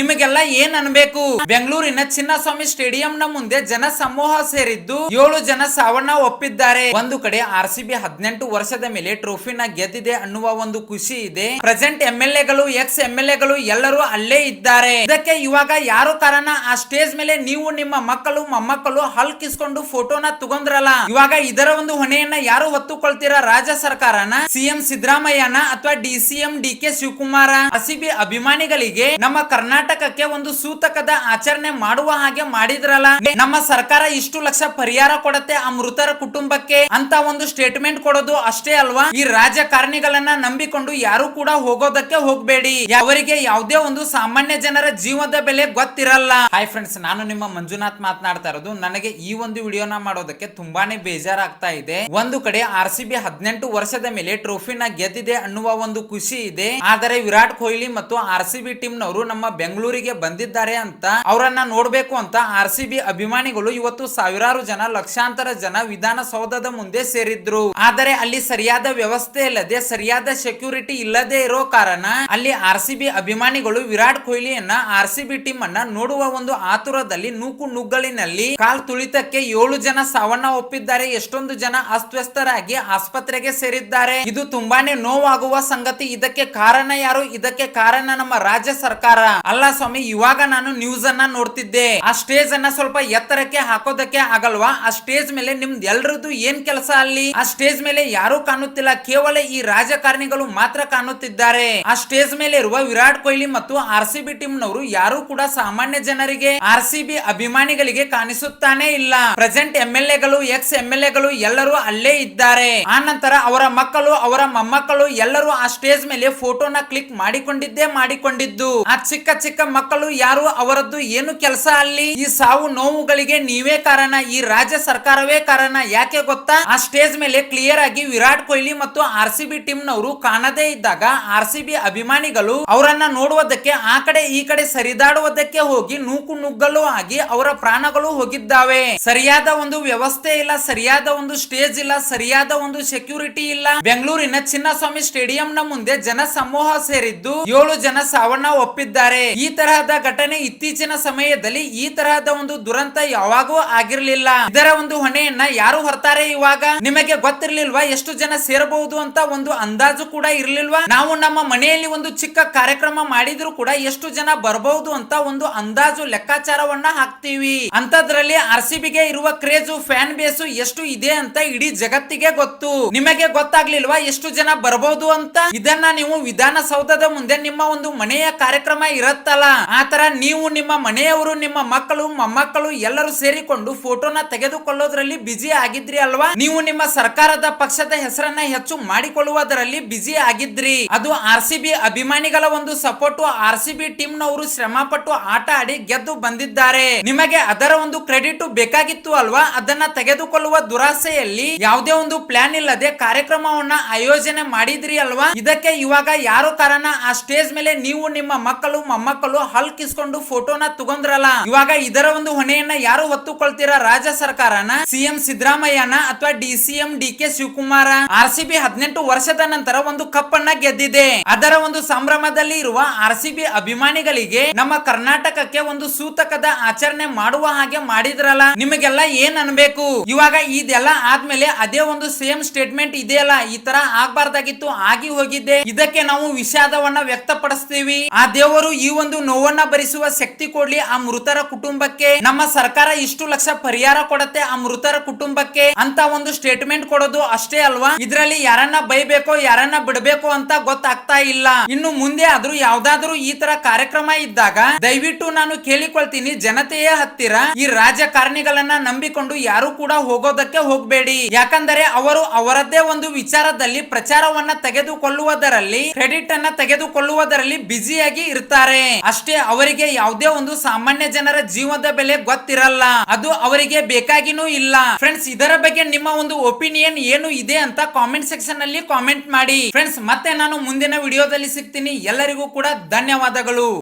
ನಿಮಗೆಲ್ಲ ಏನ್ ಅನ್ಬೇಕು? ಬೆಂಗಳೂರಿನ ಚಿನ್ನಸ್ವಾಮಿ ಸ್ಟೇಡಿಯಂ ನ ಮುಂದೆ ಜನ ಸಮೂಹ ಸೇರಿದ್ದು ಏಳು ಜನ ಸಾವನ್ನ ಒಪ್ಪಿದ್ದಾರೆ. ಒಂದು ಕಡೆ ಆರ್ ಸಿ ಬಿ ಹದಿನೆಂಟು ವರ್ಷದ ಮೇಲೆ ಟ್ರೋಫಿನ ಗೆದ್ದಿದೆ ಅನ್ನುವ ಒಂದು ಖುಷಿ ಇದೆ. ಪ್ರೆಸೆಂಟ್ ಎಂ ಎಲ್ ಎಗಳು, ಎಕ್ಸ್ ಎಂ ಎಲ್ ಎಗಳು ಎಲ್ಲರೂ ಅಲ್ಲೇ ಇದ್ದಾರೆ. ಇದಕ್ಕೆ ಇವಾಗ ಯಾರು ಕಾರಣ? ಆ ಸ್ಟೇಜ್ ಮೇಲೆ ನೀವು ನಿಮ್ಮ ಮಕ್ಕಳು, ಮೊಮ್ಮಕ್ಕಳು ಹಲ್ಕಿಸ್ಕೊಂಡು ಫೋಟೋನ ತಗೊಂಡ್ರಲ್ಲ. ಇವಾಗ ಇದರ ಒಂದು ಹೊಣೆಯನ್ನ ಯಾರು ಹೊತ್ತುಕೊಳ್ತೀರಾ? ರಾಜ್ಯ ಸರ್ಕಾರನ? ಸಿಎಂ ಸಿದ್ದರಾಮಯ್ಯನ ಅಥವಾ ಡಿ ಸಿಎಂ ಡಿ ಕೆ ಶಿವಕುಮಾರ? ಆರ್ಸಿಬಿ ಅಭಿಮಾನಿಗಳಿಗೆ ನಮ್ಮ ಕರ್ನಾಟಕಕ್ಕೆ ಒಂದು ಸೂತಕದ ಆಚರಣೆ ಮಾಡುವ ಹಾಗೆ ಮಾಡಿದ್ರಲ್ಲ? ನಮ್ಮ ಸರ್ಕಾರ ಇಷ್ಟು ಲಕ್ಷ ಪರಿಹಾರ ಕೊಡತ್ತೆ ಆ ಮೃತರ ಕುಟುಂಬಕ್ಕೆ ಅಂತ ಒಂದು ಸ್ಟೇಟ್ಮೆಂಟ್ ಕೊಡೋದು ಅಷ್ಟೇ ಅಲ್ವಾ? ಈ ರಾಜಕಾರಣಿಗಳನ್ನ ನಂಬಿಕೊಂಡು ಯಾರು ಕೂಡ ಹೋಗೋದಕ್ಕೆ ಹೋಗ್ಬೇಡಿ. ಅವರಿಗೆ ಯಾವುದೇ ಒಂದು ಸಾಮಾನ್ಯ ಜನರ ಜೀವದ ಬೆಲೆ ಗೊತ್ತಿರಲ್ಲ. ಹಾಯ್ ಫ್ರೆಂಡ್ಸ್ ನಾನು ನಿಮ್ಮ ಮಂಜುನಾಥ್ ಮಾತನಾಡ್ತಾ ಇರೋದು. ನನಗೆ ಈ ಒಂದು ವಿಡಿಯೋನ ಮಾಡೋದಕ್ಕೆ ತುಂಬಾನೇ ಬೇಜಾರಾಗ್ತಾ ಇದೆ. ಒಂದು ಕಡೆ ಆರ್ ಸಿ ಬಿ ಹದಿನೆಂಟು ವರ್ಷದ ಮೇಲೆ ಟ್ರೋಫಿನ ಗೆದ್ದಿದೆ ಅನ್ನುವ ಒಂದು ಖುಷಿ ಇದೆ. ಆದರೆ ವಿರಾಟ್ ಕೊಹ್ಲಿ ಮತ್ತು ಆರ್ ಸಿ ಬಿ ಟೀಮ್ ನವರು ನಮ್ಮ ಬೆಂಗಳೂರಿಗೆ ಬಂದಿದ್ದಾರೆ ಅಂತ ಅವರನ್ನ ನೋಡ್ಬೇಕು ಅಂತ ಆರ್ ಸಿ ಬಿ ಅಭಿಮಾನಿಗಳು ಇವತ್ತು ಸಾವಿರಾರು ಜನ ಲಕ್ಷಾಂತರ ಜನ ವಿಧಾನಸೌಧದ ಮುಂದೆ ಸೇರಿದ್ರು. ಆದರೆ ಅಲ್ಲಿ ಸರಿಯಾದ ವ್ಯವಸ್ಥೆ ಇಲ್ಲದೆ, ಸರಿಯಾದ ಸೆಕ್ಯೂರಿಟಿ ಇಲ್ಲದೆ ಇರೋ ಕಾರಣ ಅಲ್ಲಿ ಆರ್ ಸಿ ಬಿ ಅಭಿಮಾನಿಗಳು ವಿರಾಟ್ ಕೊಹ್ಲಿಯನ್ನ ಆರ್ ಸಿ ಬಿ ಟೀಮ್ ಅನ್ನ ನೋಡುವ ಒಂದು ಆತುರದಲ್ಲಿ ನೂಕು ನುಗ್ಗಲಿನಲ್ಲಿ ಕಾಲ್ ತುಳಿತಕ್ಕೆ ಏಳು ಜನ ಸಾವನ್ನ ಒಪ್ಪಿದ್ದಾರೆ. ಎಷ್ಟೊಂದು ಜನ ಅಸ್ವಸ್ಥರಾಗಿ ಆಸ್ಪತ್ರೆಗೆ ಸೇರಿದ್ದಾರೆ. ಇದು ತುಂಬಾನೇ ನೋವಾಗುವ ಸಂಗತಿ. ಇದಕ್ಕೆ ಕಾರಣ ಯಾರು? ಇದಕ್ಕೆ ಕಾರಣ ನಮ್ಮ ರಾಜ್ಯ ಸರ್ಕಾರ. ಅಲ್ಲ ಸ್ವಾಮಿ ಇವಾಗ ನಾನು ನ್ಯೂಸ್ ಅನ್ನ ನೋಡ್ತಿದ್ದೆ. ಆ ಸ್ಟೇಜ್ ಅನ್ನ ಸ್ವಲ್ಪ ಎತ್ತರಕ್ಕೆ ಹಾಕೋದಕ್ಕೆ ಆಗಲ್ವಾ? ಆ ಸ್ಟೇಜ್ ಮೇಲೆ ನಿಮ್ದು ಎಲ್ರದ್ದು ಏನ್ ಕೆಲಸ ಅಲ್ಲಿ? ಆ ಸ್ಟೇಜ್ ಮೇಲೆ ಯಾರು ಕಾಣುತ್ತಿಲ್ಲ. ಕೇವಲ ಈ ರಾಜಕಾರಣಿಗಳು ಮಾತ್ರ ಕಾಣುತ್ತಿದ್ದಾರೆ. ಆ ಸ್ಟೇಜ್ ಮೇಲೆ ಇರುವ ವಿರಾಟ್ ಕೊಹ್ಲಿ ಮತ್ತು ಆರ್ ಸಿ ಬಿ ಟೀಮ್ ನವರು ಯಾರು ಕೂಡ ಸಾಮಾನ್ಯ ಜನರಿಗೆ, ಆರ್ ಸಿ ಬಿ ಅಭಿಮಾನಿಗಳಿಗೆ ಕಾಣಿಸುತ್ತಾನೆ ಇಲ್ಲ. ಪ್ರೆಸೆಂಟ್ ಎಂ ಎಲ್ ಎಗಳು, ಎಕ್ಸ್ ಎಂ ಎಲ್ ಎಗಳು ಎಲ್ಲರೂ ಅಲ್ಲೇ ಇದ್ದಾರೆ. ಆ ನಂತರ ಅವರ ಮಕ್ಕಳು, ಅವರ ಮೊಮ್ಮಕ್ಕಳು ಎಲ್ಲರೂ ಆ ಸ್ಟೇಜ್ ಮೇಲೆ ಫೋಟೋನ ಕ್ಲಿಕ್ ಮಾಡಿಕೊಂಡಿದ್ದೇ ಮಾಡಿಕೊಂಡಿದ್ದು. ಆ ಚಿಕ್ಕ ಚಿಕ್ಕ ಮಕ್ಕಳು ಯಾರು ಅವರದ್ದು ಏನು ಕೆಲಸ ಅಲ್ಲಿ? ಈ ಸಾವು ನೋವುಗಳಿಗೆ ನೀವೇ ಕಾರಣ, ಈ ರಾಜ್ಯ ಸರ್ಕಾರವೇ ಕಾರಣ, ಯಾಕೆ ಗೊತ್ತಾ? ಆ ಸ್ಟೇಜ್ ಮೇಲೆ ಕ್ಲಿಯರ್ ಆಗಿ ವಿರಾಟ್ ಕೊಹ್ಲಿ ಮತ್ತು ಆರ್ ಸಿ ಬಿ ಟೀಮ್ ನವರು ಕಾಣದೇ ಇದ್ದಾಗ ಆರ್ ಸಿ ಬಿ ಅಭಿಮಾನಿಗಳು ಅವರನ್ನ ನೋಡುವುದಕ್ಕೆ, ಆ ಕಡೆ ಈ ಕಡೆ ಸರಿದಾಡುವುದಕ್ಕೆ ಹೋಗಿ ನೂಕು ನುಗ್ಗಲು ಆಗಿ ಅವರ ಪ್ರಾಣಗಳು ಹೋಗಿದ್ದಾವೆ. ಸರಿಯಾದ ಒಂದು ವ್ಯವಸ್ಥೆ ಇಲ್ಲ, ಸರಿಯಾದ ಒಂದು ಸ್ಟೇಜ್ ಇಲ್ಲ, ಸರಿಯಾದ ಒಂದು ಸೆಕ್ಯೂರಿಟಿ ಇಲ್ಲ. ಬೆಂಗಳೂರಿನ ಚಿನ್ನಸ್ವಾಮಿ ಸ್ಟೇಡಿಯಂ ನ ಮುಂದೆ ಜನ ಸಮೂಹ ಸೇರಿದ್ದು ಏಳು ಜನ ಸಾವನ್ನ ಒಪ್ಪಿದ್ದಾರೆ. ಈ ತರಹದ ಘಟನೆ ಇತ್ತೀಚಿನ ಸಮಯದಲ್ಲಿ ಈ ತರಹದ ಒಂದು ದುರಂತ ಯಾವಾಗೂ ಆಗಿರ್ಲಿಲ್ಲ. ಇದರ ಒಂದು ಹೊಣೆಯನ್ನ ಯಾರು ಹೊರ್ತಾರೆ ಇವಾಗ? ನಿಮಗೆ ಗೊತ್ತಿರ್ಲಿಲ್ವಾ? ಎಷ್ಟು ಜನ ಸೇರಬಹುದು ಅಂತ ಒಂದು ಅಂದಾಜು ಕೂಡ ಇರ್ಲಿಲ್ವಾ? ನಾವು ನಮ್ಮ ಮನೆಯಲ್ಲಿ ಒಂದು ಚಿಕ್ಕ ಕಾರ್ಯಕ್ರಮ ಮಾಡಿದ್ರು ಕೂಡ ಎಷ್ಟು ಜನ ಬರಬಹುದು ಅಂತ ಒಂದು ಅಂದಾಜು ಲೆಕ್ಕಾಚಾರವನ್ನ ಹಾಕ್ತೀವಿ. ಅಂತದ್ರಲ್ಲಿ ಆರ್ ಸಿ ಬಿಗೆ ಇರುವ ಕ್ರೇಜು, ಫ್ಯಾನ್ ಬೇಸು ಎಷ್ಟು ಇದೆ ಅಂತ ಇಡೀ ಜಗತ್ತಿಗೆ ಗೊತ್ತು. ನಿಮಗೆ ಗೊತ್ತಾಗ್ಲಿಲ್ವಾ ಎಷ್ಟು ಜನ ಬರಬಹುದು ಅಂತ? ಇದನ್ನ ನೀವು ವಿಧಾನಸೌಧದ ಮುಂದೆ ನಿಮ್ಮ ಒಂದು ಮನೆಯ ಕಾರ್ಯಕ್ರಮ ಇರತ್ತಲ್ಲ. ಆತರ ನೀವು ನಿಮ್ಮ ಮನೆಯವರು, ನಿಮ್ಮ ಮಕ್ಕಳು, ಮೊಮ್ಮಕ್ಕಳು ಎಲ್ಲರೂ ಸೇರಿಕೊಂಡು ಫೋಟೋನ ತೆಗೆದುಕೊಳ್ಳೋದ್ರಲ್ಲಿ ಬಿಜಿ ಆಗಿದ್ರಿ ಅಲ್ವಾ? ನೀವು ನಿಮ್ಮ ಸರ್ಕಾರದ ಪಕ್ಷದ ಹೆಸರನ್ನ ಹೆಚ್ಚು ಮಾಡಿಕೊಳ್ಳುವುದರಲ್ಲಿ ಬಿಜಿ ಆಗಿದ್ರಿ. ಅದು ಆರ್ ಅಭಿಮಾನಿಗಳ ಒಂದು support R C B team ನವರು ಶ್ರಮ ಆಟ ಆಡಿ ಗೆದ್ದು ಬಂದಿದ್ದಾರೆ. ನಿಮಗೆ ಅದರ ಒಂದು ಕ್ರೆಡಿಟ್ ಬೇಕಾಗಿತ್ತು ಅಲ್ವಾ? ಅದನ್ನ ತೆಗೆದುಕೊಳ್ಳುವ ದುರಾಸೆಯಲ್ಲಿ ಯಾವುದೇ ಒಂದು ಪ್ಲಾನ್ ಇಲ್ಲದೆ ಕಾರ್ಯಕ್ರಮವನ್ನ ಆಯೋಜನೆ ಮಾಡಿದ್ರಿ ಅಲ್ವಾ? ಇದಕ್ಕೆ ಇವಾಗ ಯಾರು ಕಾರಣ? ಆ ಸ್ಟೇಜ್ ಮೇಲೆ ನೀವು ನಿಮ್ಮ ಮಕ್ಕಳು, ಮೊಮ್ಮಕ್ಕಳು ಹಲ್ಕಿಸ್ಕೊಂಡು ಫೋಟೋನ ತಗೊಂಡ್ರಲ್ಲ. ಇವಾಗ ಇದರ ಒಂದು ಹೊಣೆಯನ್ನ ಯಾರು ಹೊತ್ತುಕೊಳ್ತೀರಾ? ರಾಜ್ಯ ಸರ್ಕಾರನ? ಸಿಎಂ ಸಿದ್ದರಾಮಯ್ಯನ ಅಥವಾ D CM D K Shivakumara? R C B ಹದಿನೆಂಟು ವರ್ಷದ ನಂತರ ಒಂದು ಕಪ್ ಅನ್ನ ಗೆದ್ದಿದೆ. ಅದರ ಒಂದು ಸಂಭ್ರಮದಲ್ಲಿ ಇರುವ ಆರ್ ಸಿ ಬಿ ಅಭಿಮಾನಿಗಳಿಗೆ ನಮ್ಮ ಕರ್ನಾಟಕಕ್ಕೆ ಒಂದು ಸೂತಕದ ಆಚರಣೆ ಮಾಡುವ ಹಾಗೆ ಮಾಡಿದ್ರಲ್ಲ. ನಿಮಗೆಲ್ಲ ಏನ್ ಅನ್ಬೇಕು? ಇವಾಗ ಇದೆಲ್ಲ ಆದ್ಮೇಲೆ ಅದೇ ಒಂದು ಸೇಮ್ ಸ್ಟೇಟ್ಮೆಂಟ್ ಇದೆಯಲ್ಲ. ಈ ತರ ಆಗ್ಬಾರ್ದಾಗಿತ್ತು, ಆಗಿ ಹೋಗಿದ್ದೆ ಇದಕ್ಕೆ ನಾವು ವಿಷಾದವನ್ನ ವ್ಯಕ್ತಪಡಿಸ್ತೀವಿ. ಆ ದೇವರು ಈ ಒಂದು ನೋವನ್ನ ಭರಿಸುವ ಶಕ್ತಿ ಕೊಡ್ಲಿ ಆ ಮೃತರ ಕುಟುಂಬಕ್ಕೆ. ನಮ್ಮ ಸರ್ಕಾರ ಇಷ್ಟು ಲಕ್ಷ ಪರಿಹಾರ ಕೊಡತ್ತೆ ಆ ಮೃತರ ಕುಟುಂಬಕ್ಕೆ ಅಂತ ಒಂದು ಸ್ಟೇಟ್ಮೆಂಟ್ ಕೊಡೋದು ಅಷ್ಟೇ ಅಲ್ವಾ? ಇದ್ರಲ್ಲಿ ಯಾರನ್ನ ಬೈಬೇಕೋ, ಯಾರನ್ನ ಬಿಡಬೇಕು ಅಂತ ಗೊತ್ತಾಗ್ತಾ ಇಲ್ಲ. ಇನ್ನು ಮುಂದೆ ಆದ್ರೂ ಯಾವ್ದಾದ್ರು ಈ ತರ ಕಾರ್ಯಕ್ರಮ ಇದ್ದಾಗ ದಯವಿಟ್ಟು ನಾನು ಕೇಳಿಕೊಳ್ತೀನಿ, ಜನತೆಯ ಹತ್ತಿರ ಈ ರಾಜಕಾರಣಿಗಳನ್ನ ನಂಬಿಕೊಂಡು ಯಾರು ಕೂಡ ಹೋಗೋದಕ್ಕೆ ಹೋಗ್ಬೇಡಿ. ಯಾಕಂದರೆ ಅವರು ಅವರದ್ದೇ ಒಂದು ವಿಚಾರದಲ್ಲಿ ಪ್ರಚಾರವನ್ನ ತೆಗೆದುಕೊಳ್ಳುವುದರಲ್ಲಿ ಕ್ರೆಡಿಟ್ ಅನ್ನ ತೆಗೆದುಕೊಳ್ಳುವುದರಲ್ಲಿ ಬ್ಯುಸಿಯಾಗಿ ಇರ್ತಾರೆ. ಅಷ್ಟೇ ಅವರಿಗೆ ಯಾವುದೇ ಒಂದು ಸಾಮಾನ್ಯ ಜನರ ಜೀವನದ ಬೆಲೆ ಗೊತ್ತಿರಲ್ಲ. ಅದು ಅವರಿಗೆ ಬೇಕಾಗಿನೂ ಇಲ್ಲ. ಫ್ರೆಂಡ್ಸ್ ಇದರ ಬಗ್ಗೆ ನಿಮ್ಮ ಒಂದು ಒಪಿನಿಯನ್ ಏನು ಇದೆ ಅಂತ ಕಾಮೆಂಟ್ ಸೆಕ್ಷನ್ ಅಲ್ಲಿ ಕಾಮೆಂಟ್ ಮಾಡಿ. ಫ್ರೆಂಡ್ಸ್ ಮತ್ತೆ ನಾನು ಮುಂದಿನ ವಿಡಿಯೋದಲ್ಲಿ ಸಿಗ್ತೀನಿ. ಎಲ್ಲರಿಗೂ ಕೂಡ ಧನ್ಯವಾದಗಳು.